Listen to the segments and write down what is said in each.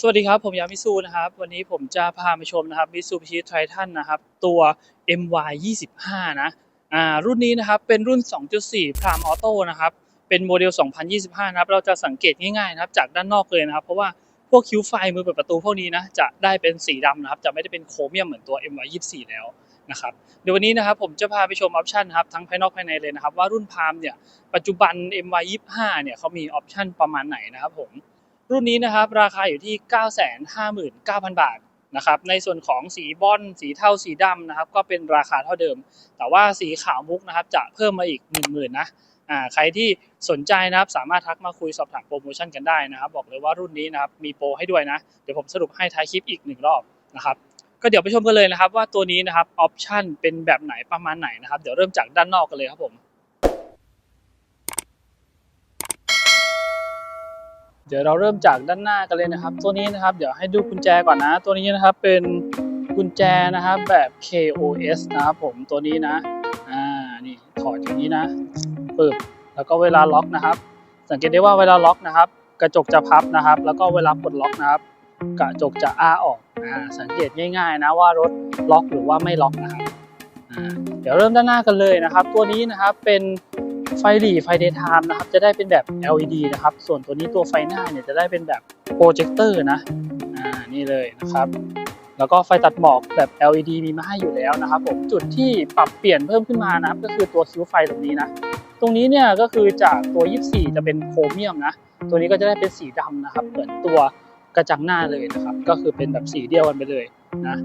สวัสดีครับ ผมยามิซูนะครับ วันนี้ผมจะพามาชมนะครับมิซูบิชิไททันนะครับ ตัว MY 25นะอ่ารุ่นนี้นะครับ เป็นรุ่น 2.4 Prime Auto นะครับ เป็นโมเดล 2025 นะครับ เราจะสังเกตง่ายๆนะครับ จากด้านนอกเลยนะครับ เพราะว่าพวกคิ้วไฟมือเปิดประตูพวกนี้นะจะได้เป็นสีดำนะครับ จะไม่ได้เป็นโครเมียมเหมือนตัว MY 24แล้วนะครับเดี๋ยววันนี้นะครับผมจะพาไปชมออปชันครับทั้งภายนอกภายในเลยนะครับ ว่ารุ่น Prime เนี่ยปัจจุบัน MY 25เนี่ยเขามีออปชันประมาณไหนนะครับผม รุ่นนี้นะครับราคาอยู่ที่ 959,000 บาทนะครับในส่วนของสีบอลสีเทาสีดำนะครับ ก็เป็นราคาเท่าเดิม แต่ว่าสีขาวมุกนะครับ จะเพิ่มมาอีก 10,000นะอ่าใครที่สนใจนะครับสามารถทักมาคุยสอบถามโปรโมชั่นกันได้นะครับ บอกเลยว่ารุ่นนี้นะครับมีโปรให้ด้วยนะ เดี๋ยวผมสรุปให้ท้ายคลิปอีกหนึ่งรอบนะครับก็เดี๋ยวไปชมกันเลยนะครับว่าตัวนี้นะครับออปชั่นเป็นแบบไหนประมาณไหนนะครับ เดี๋ยวเริ่มจากด้านนอกกันเลยครับผม ดี๋ยวเราเริ่มจากด้านหน้ากันเลยนะครับ ตัวนี้นะครับเดี๋ยวให้ดูกุญแจก่อนนะ ตัวนี้นะครับเป็นกุญแจนะครับแบบ KOS นะครับผมตัวนี้นะอ่านี่ถอดอย่างนี้นะปึบแล้วก็เวลาล็อกนะครับ สังเกตได้ว่าเวลาล็อกนะครับ กระจกจะพับนะครับ แล้วก็เวลาปลดล็อกนะครับ กระจกจะอ้าออกอ่าสังเกตง่ายๆนะว่ารถล็อกหรือว่าไม่ล็อกนะครับอ่าเดี๋ยวเริ่มด้านหน้ากันเลยนะครับ ตัวนี้นะครับเป็น ไฟหลีไฟเดย์ไทม์นะครับจะได้เป็นแบบ LED นะครับ ส่วนตัวนี้ตัวไฟหน้าเนี่ยจะได้เป็นแบบโปรเจคเตอร์นะอ่านี่เลยนะครับ แล้วก็ไฟตัดหมอกแบบ LED มีมาให้อยู่แล้วนะครับผมจุดที่ปรับเปลี่ยนเพิ่มขึ้นมานะครับ ก็คือตัวคิ้วไฟตรงนี้นะตรงนี้เนี่ยก็คือจากตัว 24 จะเป็นโครเมียมนะ ตัวนี้ก็จะได้เป็นสีดำนะครับเหมือนตัวกระจังหน้าเลยนะครับ ก็คือเป็นแบบสีเดียวกันไปเลยนะ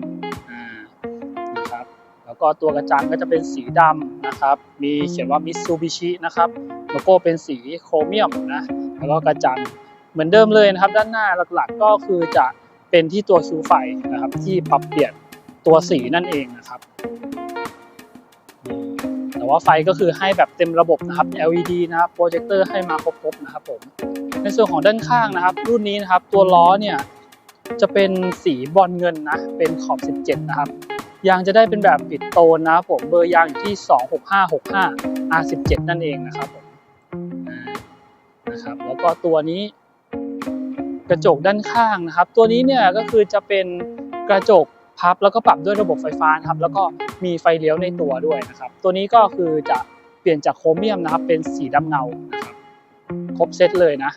แล้วก็ตัวกระจังก็จะเป็นสีดำนะครับ มีเขียนว่า Mitsubishi นะครับโลโก้เป็นสีโครเมียมนะแล้วก็กระจังเหมือนเดิมเลยนะครับ ด้านหน้าหลักๆก็คือจะเป็นที่ตัวคิวไฟนะครับ ที่ปรับเปลี่ยนตัวสีนั่นเองนะครับ แต่ว่าไฟก็คือให้แบบเต็มระบบนะครับ LED นะครับโปรเจคเตอร์ให้มาครบๆนะครับผมในส่วนของด้านข้างนะครับ รุ่นนี้นะครับตัวล้อเนี่ยจะเป็นสีบอลเงินนะ เป็นขอบ 17 นะครับ ยางจะได้เป็นแบบปิดโตนนะครับผมเบอร์ยางอยู่ที่ 26565 R17 นั่นเองนะครับผมนะครับแล้วก็ตัวนี้กระจกด้านข้างนะครับ ตัวนี้เนี่ยก็คือจะเป็นกระจกพับแล้วก็ปรับด้วยระบบไฟฟ้านะครับแล้วก็มีไฟเลี้ยวในตัวด้วยนะครับ ตัวนี้ก็คือจะเปลี่ยนจากโครเมียมนะครับ เป็นสีดำเงานะครับครบเซตเลยนะ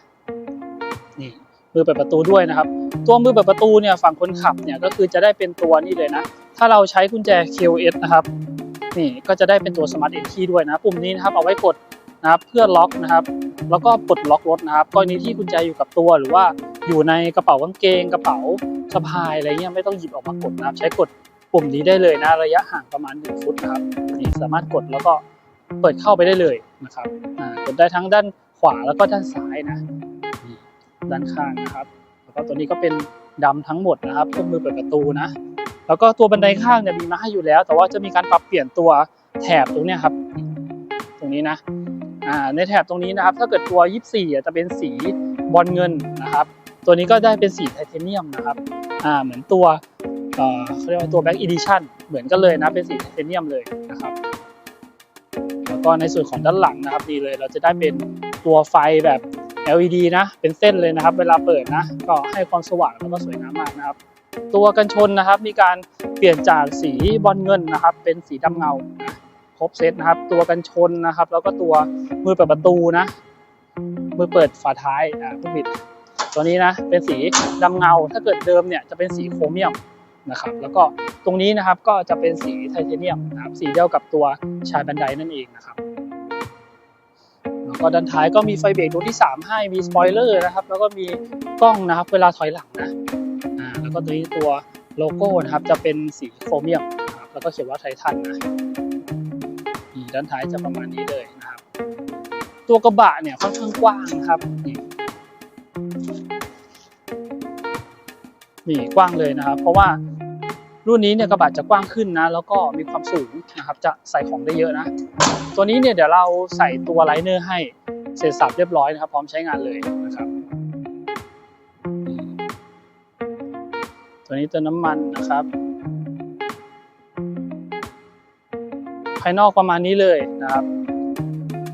นี่มือเปิดประตูด้วยนะครับ ตัวมือเปิดประตูเนี่ยฝั่งคนขับเนี่ยก็คือจะได้เป็นตัวนี่เลยนะ ถ้าเราใช้กุญแจ KOS นะครับ นี่ก็จะได้เป็นตัว Smart Entry ด้วยนะ ปุ่มนี้นะครับเอาไว้กดนะครับเพื่อล็อกนะครับ แล้วก็ปลดล็อกรถนะครับกรณีที่กุญแจอยู่กับตัวหรือว่าอยู่ในกระเป๋ากางเกง กระเป๋าสะพายอะไรเงี้ยไม่ต้องหยิบออกมากดนะครับ ใช้กดปุ่มนี้ได้เลยนะระยะห่างประมาณ1ฟุตนะครับนี่สามารถกดแล้วก็เปิดเข้าไปได้เลยนะครับกดได้ทั้งด้านขวาแล้วก็ด้านซ้ายนะด้านข้างนะครับ แล้วก็ตัวนี้ก็เป็นดำทั้งหมดนะครับพวกมือเปิดประตูนะ แล้วก็ตัวบันไดข้างเนี่ยมีมาให้อยู่แล้ว แต่ว่าจะมีการปรับเปลี่ยนตัวแถบตรงเนี้ยครับ ตรงนี้นะอ่าในแถบตรงนี้นะครับ ถ้าเกิดตัว 24อ่จะเป็นสีบอลเงินนะครับ ตัวนี้ก็ได้เป็นสีไทเทเนียมนะครับอ่าเหมือนตัวเขาเรียกว่าตัว Black Edition เหมือนกันเลยนะเป็นสีไทเทเนียมเลยนะครับแล้วก็ในส่วนของด้านหลังนะครับดีเลยเราจะได้เป็นตัวไฟแบบ LED นะ เป็นเส้นเลยนะครับ เวลาเปิดนะ ก็ให้ความสว่างแล้วก็สวยงามมากนะครับ ตัวกันชนนะครับ มีการเปลี่ยนจากสีบอลเงินนะครับ เป็นสีดำเงาครบเซตนะครับ ตัวกันชนนะครับ แล้วก็ตัวมือเปิดประตูนะ มือเปิดฝาท้ายอ่าผู้ผิด ตัวนี้นะเป็นสีดำเงา ถ้าเกิดเดิมเนี่ยจะเป็นสีโครเมียมนะครับ แล้วก็ตรงนี้นะครับก็จะเป็นสีไทเทเนียมนะครับสีเดียวกับตัวชายบันไดนั่นเองนะครับแล้วก็ด้านท้ายก็มีไฟเบรกตัวที่ 3 ให้มีสปอยเลอร์นะครับ แล้วก็มีกล้องนะครับ เวลาถอยหลังนะ แล้วก็ตัวนี้ตัวโลโก้นะครับจะเป็นสีโครเมียมนะครับแล้วก็เขียนว่าไททันนะนี่ด้านท้ายจะประมาณนี้เลยนะครับ ตัวกระบะเนี่ยค่อนข้างกว้างนะครับนี่นี่กว้างเลยนะครับ เพราะว่ารุ่นนี้เนี่ยกระบะจะกว้างขึ้นนะ แล้วก็มีความสูงนะครับ จะใส่ของได้เยอะนะ ตัวนี้เนี่ยเดี๋ยวเราใส่ตัวไลเนอร์ให้เสร็จสับเรียบร้อยนะครับ พร้อมใช้งานเลยนะครับ ตัวนี้เติมน้ำมันนะครับ ภายนอกประมาณนี้เลยนะครับ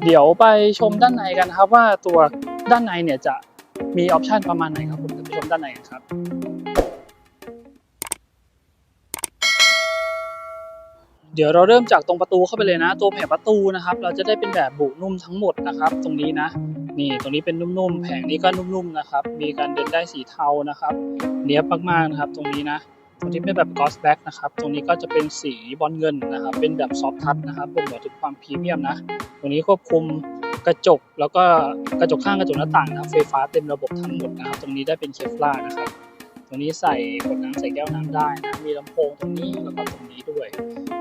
เดี๋ยวไปชมด้านในกันครับว่าตัวด้านในเนี่ยจะมีออปชันประมาณไหนครับผมท่านผู้ชมมด้านในกันครับ เดี๋ยวเราเริ่มจากตรงประตูเข้าไปเลยนะ ตัวแผงประตูนะครับ เราจะได้เป็นแบบบุนุ่มทั้งหมดนะครับ ตรงนี้นะ นี่ตรงนี้เป็นนุ่มๆ แผงนี้ก็นุ่มๆนะครับ มีการเดินได้สีเทานะครับ เนี้ยบมากๆนะครับ ตรงนี้นะตรงนี้เป็นแบบกอสแบ็กนะครับ ตรงนี้ก็จะเป็นสีบอลเงินนะครับ เป็นแบบซอฟทัชนะครับบ่งบอกถึงความพรีเมียมนะ ตรงนี้ควบคุมกระจกแล้วก็กระจกข้างกระจกหน้าต่างนะไฟฟ้าเต็มระบบทั้งหมดนะครับ ตรงนี้ได้เป็นเคฟลานะครับ ตรงนี้ใส่ขวดน้ำใส่แก้วน้ำได้นะมีลำโพงตรงนี้แล้วก็ตรงนี้ด้วย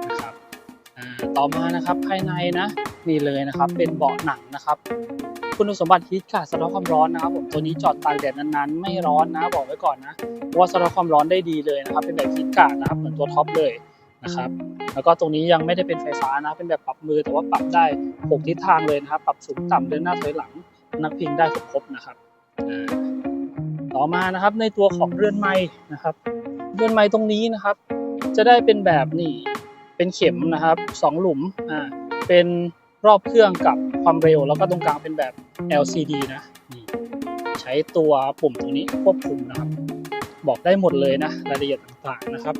นะครับต่อมานะครับภายในนะนี่เลยนะครับเป็นเบาะหนังนะครับคุณสมบัติฮีทค่ะสะท้อนความร้อนนะครับผมตัวนี้จอดตากแดดนานๆ ไม่ร้อนนะบอกไว้ก่อนนะเพราะว่าสะท้อนความร้อนได้ดีเลยนะครับ เป็นแบบฮีทกาดนะครับเหมือนตัวท็อปเลยนะครับ แล้วก็ตรงนี้ยังไม่ได้เป็นไฟฟ้านะเป็นแบบปรับมือแต่ว่าปรับได้ 6 ทิศทางเลยนะครับ ปรับสูงต่ำเดินหน้าถอยหลัง นักพิงได้ครบๆนะครับ ต่อมานะครับในตัวของเรือนไม้นะครับ เรือนไม้ตรงนี้นะครับ จะได้เป็นแบบนี่เป็นเข็มนะครับสองหลุมอ่าเป็นรอบเครื่องกับความเร็ว แล้วก็ตรงกลางเป็นแบบ LCD นะนี่ใช้ตัวปุ่มตรงนี้ควบคุมนะครับ บอกได้หมดเลยนะรายละเอียดต่างๆนะครับ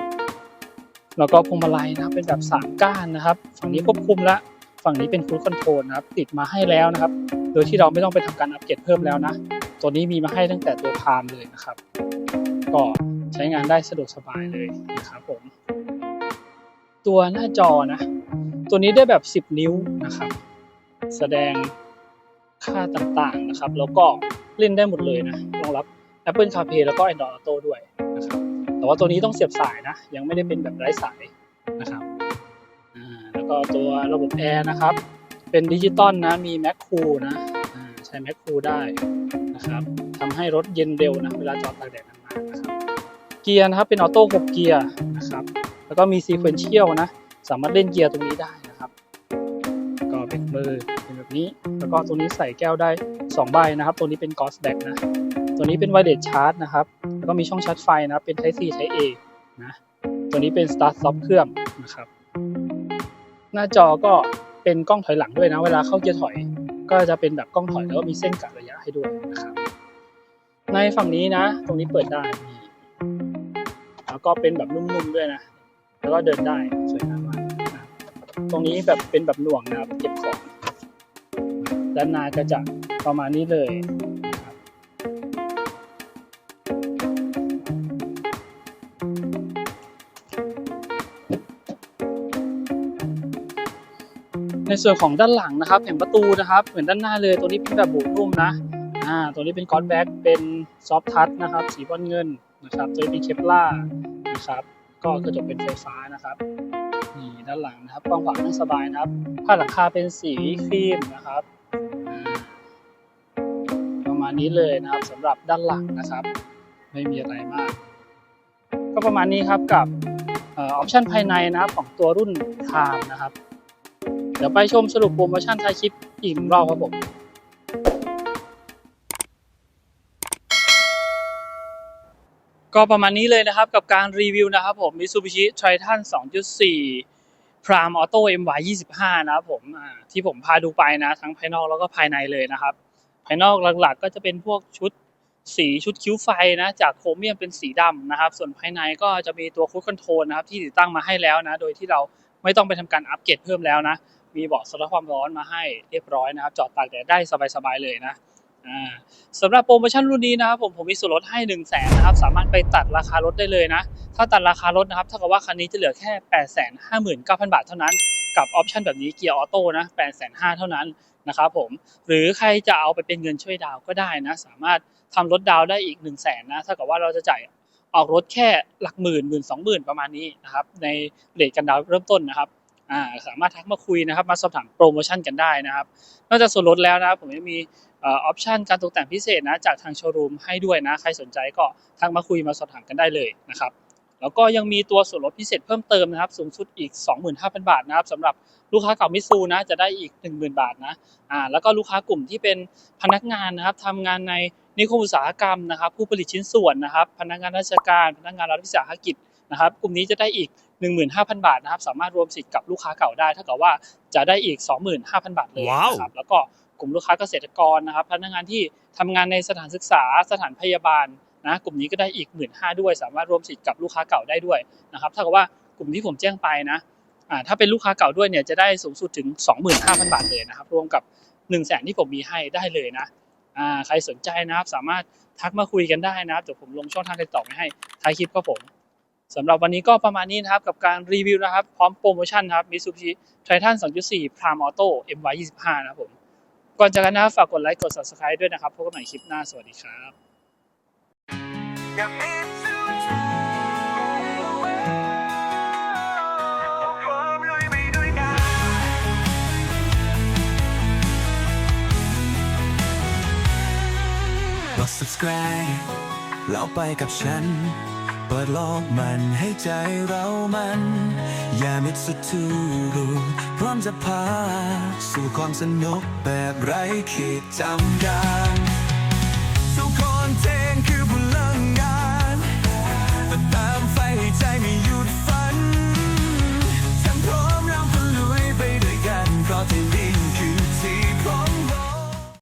แล้วก็พวงมาลัยนะครับเป็นแบบสามก้านนะครับ ฝั่งนี้ควบคุมแล้วฝั่งนี้เป็นคูดคอนโทรลนะครับ ติดมาให้แล้วนะครับ โดยที่เราไม่ต้องไปทำการอัปเกรดเพิ่มแล้วนะ ตัวนี้มีมาให้ตั้งแต่ตัวพามเลยนะครับ ก็ใช้งานได้สะดวกสบายเลยนะครับผม ตัวหน้าจอนะ ตัวนี้ได้แบบ 10 นิ้วนะครับ แสดงค่าต่างๆนะครับ แล้วก็เล่นได้หมดเลยนะรองรับ Apple CarPlay แล้วก็ Android Auto ด้วยนะครับแต่ว่าตัวนี้ต้องเสียบสายนะ ยังไม่ได้เป็นแบบไร้สายนะครับแล้วก็ตัวระบบแอร์นะครับ เป็นดิจิตอลนะ มี Mac Cool นะ ใช้ Mac Cool ได้นะครับทำให้รถเย็นเร็วนะเวลาจอดตากแดดนานๆนะครับเกียร์นะครับเป็นออโต้6เกียร์นะครับแล้วก็มีซีเควนเชียลนะสามารถเล่นเกียร์ตรงนี้ได้นะครับ ก็เบรกมือเป็นแบบนี้แล้วก็ตรงนี้ใส่แก้วได้ 2 ใบนะครับ ตัวนี้เป็นกอสแบ็กนะตัวนี้เป็นไวเลสชาร์จนะครับแล้วก็มีช่องชาร์จไฟนะเป็น Type C Type A นะตัวนี้เป็น Start Stop เครื่องนะครับหน้าจอก็เป็นกล้องถอยหลังด้วยนะ เวลาเข้าเกียร์ถอย ก็จะเป็นแบบกล้องถอยแล้วก็มีเส้นกะระยะให้ด้วยนะครับ ในฝั่งนี้นะ ตรงนี้เปิดได้นี่แล้วก็เป็นแบบนุ่มๆด้วยนะ แล้วก็เดินได้สวยงามมากนะครับตรงนี้แบบเป็นแบบหน่วงนะครับเก็บของด้านหน้าก็จะประมาณนี้เลย ส่วนของด้านหลังนะครับแผงประตูนะครับ เหมือนด้านหน้าเลยตัวนี้เป็นแบบบุนุ่มนะอ่าตัวนี้เป็นก้อนแบ็กเป็นซอฟทัชนะครับ สีบอลเงินนะครับตัวนี้เป็นเคปล่านะครับ ก็กระจกเป็นไฟฟ้านะครับนี่ด้านหลังนะครับกว้างขวางนั่งสบายนะครับผ้าหลังคาเป็นสีครีมนะครับประมาณนี้เลยนะครับสำหรับด้านหลังนะครับ ไม่มีอะไรมาก ก็ประมาณนี้ครับกับออปชันภายในนะครับของตัวรุ่นไทม์นะครับ ดี๋ยวไปชมสรุปโปรโมชั่นท้ายคลิปอีกรอบครับผมก็ประมาณนี้เลยนะครับกับการรีวิวนะครับผม Mitsubishi Triton 2.4 Prime Auto MY 25นะครับผมที่ผมพาดูไปนะ ทั้งภายนอกแล้วก็ภายในเลยนะครับ ภายนอกหลักๆ ก็จะเป็นพวกชุดสีชุดคิ้วไฟนะ จากโครเมียมเป็นสีดำนะครับ ส่วนภายในก็จะมีตัวคูดคอนโทรลนะครับ ที่ติดตั้งมาให้แล้วนะ โดยที่เราไม่ต้องไปทำการอัปเกรดเพิ่มแล้วนะ มีเบาะสะท้อนความร้อนมาให้เรียบร้อยนะครับ จอดตากแดดได้สบายๆเลยนะสำหรับโปรโมชั่นรุ่นนี้นะครับผมผมมีส่วนลดให้1นึ่งแสนนะครับสามารถไปตัดราคารถได้เลยนะ ถ้าตัดราคารถนะครับเท่ากับว่าคันนี้จะเหลือแค่8ปดแสนห้าหมื่นเก้าพันบาทเท่านั้น กับออปชั่นแบบนี้เกียร์ออโต้นะแปดแสนห้าเท่านั้นนะครับผมหรือใครจะเอาไปเป็นเงินช่วยดาวก็ได้นะ สามารถทำรถดาวได้อีก1นึ่งแสนนะเท่ากับว่าเราจะจ่ายออกรถแค่หลักหมื่นหมื่นสองหมื่นประมาณนี้นะครับในเรทกันดาวเริ่มต้นนะครับ อ่าสามารถทักมาคุยนะครับ มาสอบถามโปรโมชั่นกันได้นะครับ นอกจากส่วนลดแล้วนะครับผมยังมีออปชันการตกแต่งพิเศษนะจากทางโชว์รูมให้ด้วยนะ ใครสนใจก็ทักมาคุยมาสอบถามกันได้เลยนะครับแล้วก็ยังมีตัวส่วนลดพิเศษเพิ่มเติมนะครับ สูงสุดอีก 25,000 บาทนะครับสำหรับลูกค้าเก่ามิซูนะจะได้อีก 10,000 บาทนะอ่าแล้วก็ลูกค้ากลุ่มที่เป็นพนักงานนะครับทำงานใน นิคมอุตสาหกรรมนะครับ ผู้ผลิตชิ้นส่วนนะครับ พนักงานราชการ พนักงานรัฐวิสาหกิจนะครับ กลุ่มนี้จะได้อีก 15,000 บาทนะครับ สามารถรวมสิทธิ์กับลูกค้าเก่าได้เท่ากับว่าจะได้อีก 25,000 บาทเลยว้าวนะครับ แล้วก็กลุ่มลูกค้าเกษตรกรนะครับ พนักงานที่ทำงานในสถานศึกษา สถานพยาบาลนะกลุ่มนี้ก็ได้อีก 1 5ื่นด้วย สามารถรวมสิทธิ์กับลูกค้าเก่าได้ด้วยนะครับถ้ากับว่ากลุ่มที่ผมแจ้งไปนะอ่าถ้าเป็นลูกค้าเก่าด้วยเนี่ยจะได้สูงสุดถึง 25,000 บาทเลยนะครับ รวมกับ 1 0 0 0 0แสนที่ผมมีให้ได้เลยนะ อ่าใครสนใจนะครับ สามารถทักมาคุยกันได้นะครับเดี๋ยวผมลงช่องทางติดต่อไว้ให้ท้ายคลิปครับผมสำหรับวันนี้ก็ประมาณนี้นะครับ กับการรีวิวนะครับ พร้อมโปรโมชั่นครับ Mitsubishi Triton 2.4 Prime Auto MY 25 นะครับผมก่อนจากกันนะครับฝากกดไลค์กด subscribe ด้วยนะครับพบกันใหม่คลิปหน้าสวัสดีครับ แล้วไปกับฉัน เปิดโลกมันให้ใจเรามัน อย่ามิดสุดทูรูพร้อมจะพา สู่ความสนุกแบบไร้ขีดจำกัดสู่คนเท